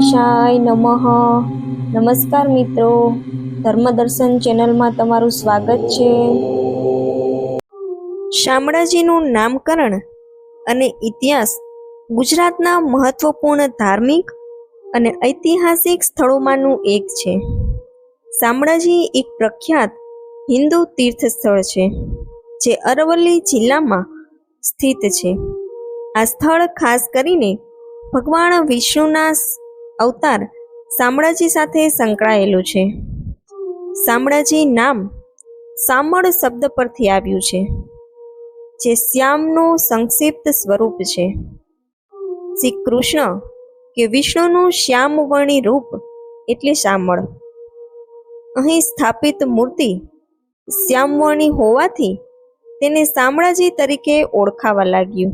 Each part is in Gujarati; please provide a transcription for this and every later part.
ગણેશાય નમઃ. નમસ્કાર મિત્રો. ધર્મદર્શન ચેનલમાં તમારું સ્વાગત છે. શામળાજીનું નામકરણ અને ઇતિહાસ ગુજરાતના મહત્વપૂર્ણ ધાર્મિક અને ઐતિહાસિક સ્થળોમાંનું એક છે. શામળાજી એક પ્રખ્યાત હિન્દુ તીર્થ સ્થળ છે, જે અરવલ્લી જિલ્લામાં સ્થિત છે. આ સ્થળ ખાસ કરીને ભગવાન વિષ્ણુના અવતાર શામળાજી સાથે સંકળાયેલું છે. શામળાજી નામ શામળ શબ્દ પરથી આવ્યું છે, જે શ્યામનું સંક્ષિપ્ત સ્વરૂપ છે. શ્રી કૃષ્ણ કે વિષ્ણુનું શ્યામવર્ણી રૂપ એટલે શામળ અહીં સ્થાપિત મૂર્તિ શ્યામવર્ણી હોવાથી તેને શામળાજી તરીકે ઓળખાવા લાગ્યું.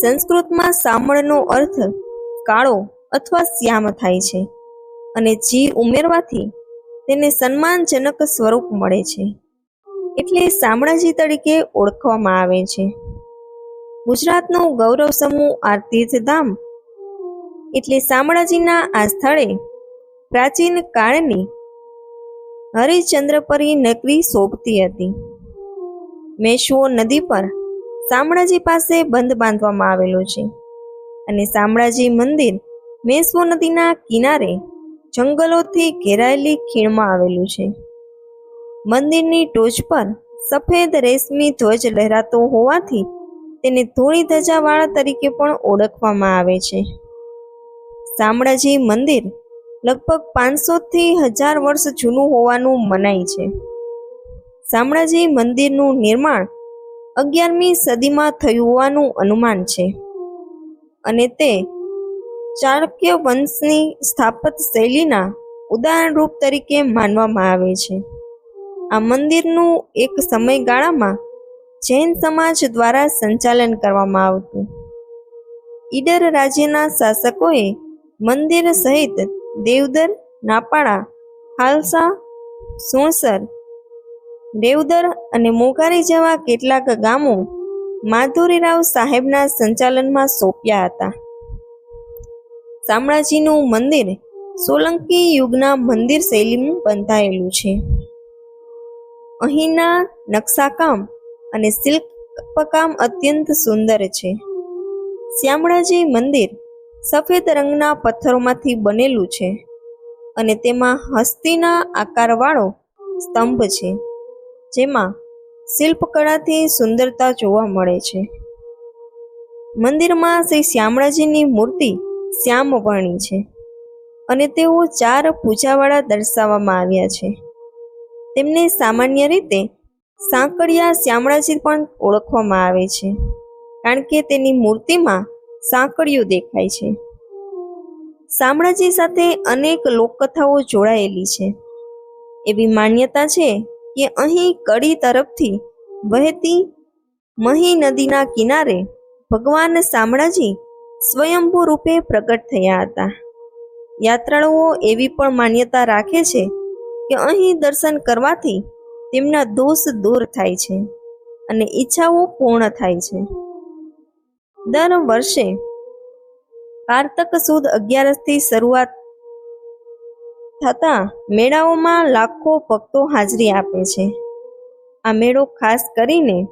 સંસ્કૃતમાં શામળનો અર્થ કાળો અથવા શ્યામ થાય છે અને જી ઉમેરવાથી તેને સન્માનજનક સ્વરૂપ મળે છે. એટલે શામળાજી તરીકે ઓળખવામાં આવે છે. ગુજરાતનો ગૌરવ સમૂહ આ તીર્થધામ એટલે શામળાજીના આ સ્થળે પ્રાચીન કાળની હરિશ્ચંદ્રપરી નગરી શોભતી હતી. મેશ્વો નદી પર શામળાજી પાસે બંધ બાંધવામાં આવેલું છે અને શામળાજી મંદિર મેશ્વો નદીના કિનારે જંગલોથી ઘેરાયેલી ખીણમાં આવેલું છે. મંદિરની ટોચ પર સફેદ રેશમી ધ્વજ લહેરાતો હોવાથી તેને ધોળી ધજાવાળા તરીકે પણ ઓળખવામાં આવે છે. શામળાજી મંદિર લગભગ પાંચસોથી હજાર વર્ષ જૂનું હોવાનું મનાય છે. શામળાજી મંદિરનું નિર્માણ અગિયારમી સદીમાં થયું હોવાનું અનુમાન છે. અને તે ચાણક્ય વંશની સ્થાપત શૈલીના ઉદાહરણરૂપ તરીકે માનવામાં આવે છે. આ મંદિરનું એક સમયગાળામાં જૈન સમાજ દ્વારા સંચાલન કરવામાં આવતું. ઈડર રાજ્યના શાસકોએ મંદિર સહિત દેવદર નાપાડા હાલસા સુણસર દેવદર અને મોકારી જેવા કેટલાક ગામો માધુરીરાવ સાહેબના સંચાલનમાં સોંપ્યા હતા. શામળાજીનું મંદિર સોલંકી યુગના મંદિર શૈલીમાં બંધાયેલું છે. અહીંના નકશાકામ અને શિલ્પકામ અત્યંત સુંદર છે. શ્યામળાજી મંદિર સફેદ રંગના પથ્થરોમાંથી બનેલું છે અને તેમાં હસ્તીના આકારવાળો સ્તંભ છે. જેમાં શિલ્પકળાથી સુંદરતા જોવા મળે છે. મંદિરમાં શ્રી શ્યામળાજીની મૂર્તિ શ્યામવર્ણી છે અને તેઓ ચાર પૂજાવાળા દર્શાવવામાં આવ્યા છે. તેમને સામાન્ય રીતે સાંકળિયા શ્યામળાજી પણ ઓળખવામાં આવે છે, કારણ કે તેની મૂર્તિમાં સાંકળિયું દેખાય છે. શામળાજી સાથે અનેક લોકકથાઓ જોડાયેલી છે. એવી માન્યતા છે કે અહીં કડી તરફથી વહેતી મહી નદીના કિનારે ભગવાન શામળાજી સ્વયંભૂ રૂપે પ્રગટ થયા હતા. યાત્રાળુઓ એવી પણ માન્યતા રાખે છે કે અહીં દર્શન કરવાથી તેમના દોષ દૂર થાય છે અને ઈચ્છાઓ પૂર્ણ થાય છે. દર વર્ષે કારતક સુદ અગિયારસથી શરૂઆત થતા મેળાઓમાં લાખો ભક્તો હાજરી આપે છે. આ મેળો ખાસ કરીને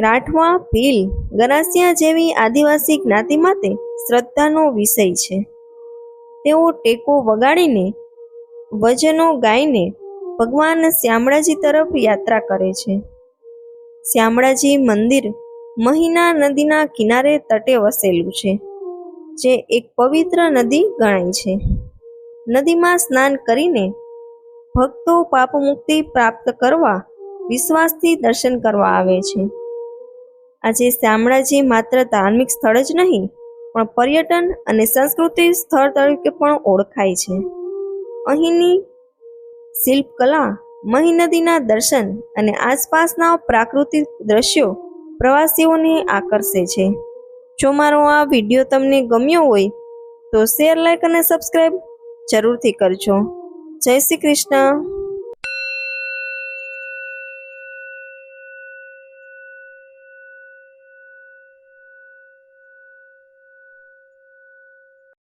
રાઠવા, ભીલ, ગરાસિયા જેવી આદિવાસી જ્ઞાતિ માટે શ્રદ્ધાનો વિષય છે. તેઓ ટેકો વગાડીને, વજનો ગાઈને ભગવાન શ્યામળાજી તરફ યાત્રા કરે છે. શ્યામળાજી મંદિર મહિના નદીના કિનારે તટે વસેલું છે. જે એક પવિત્ર નદી ગણાય છે. નદીમાં સ્નાન કરીને ભક્તો પાપ મુક્તિ પ્રાપ્ત કરવા વિશ્વાસથી દર્શન કરવા આવે છે. આજે શામળાજી માત્ર ધાર્મિક સ્થળ જ નહીં, પણ પર્યટન અને સંસ્કૃતિ સ્થળ તરીકે પણ ઓળખાય છે. અહીંની શિલ્પકલા મહી નદીના દર્શન અને આસપાસના પ્રાકૃતિક દ્રશ્યો પ્રવાસીઓને આકર્ષે છે. જો મારો આ વીડિયો તમને ગમ્યો હોય, તો શેર લાઈક અને સબસ્ક્રાઈબ જરૂરથી કરજો. જય શ્રી કૃષ્ણ.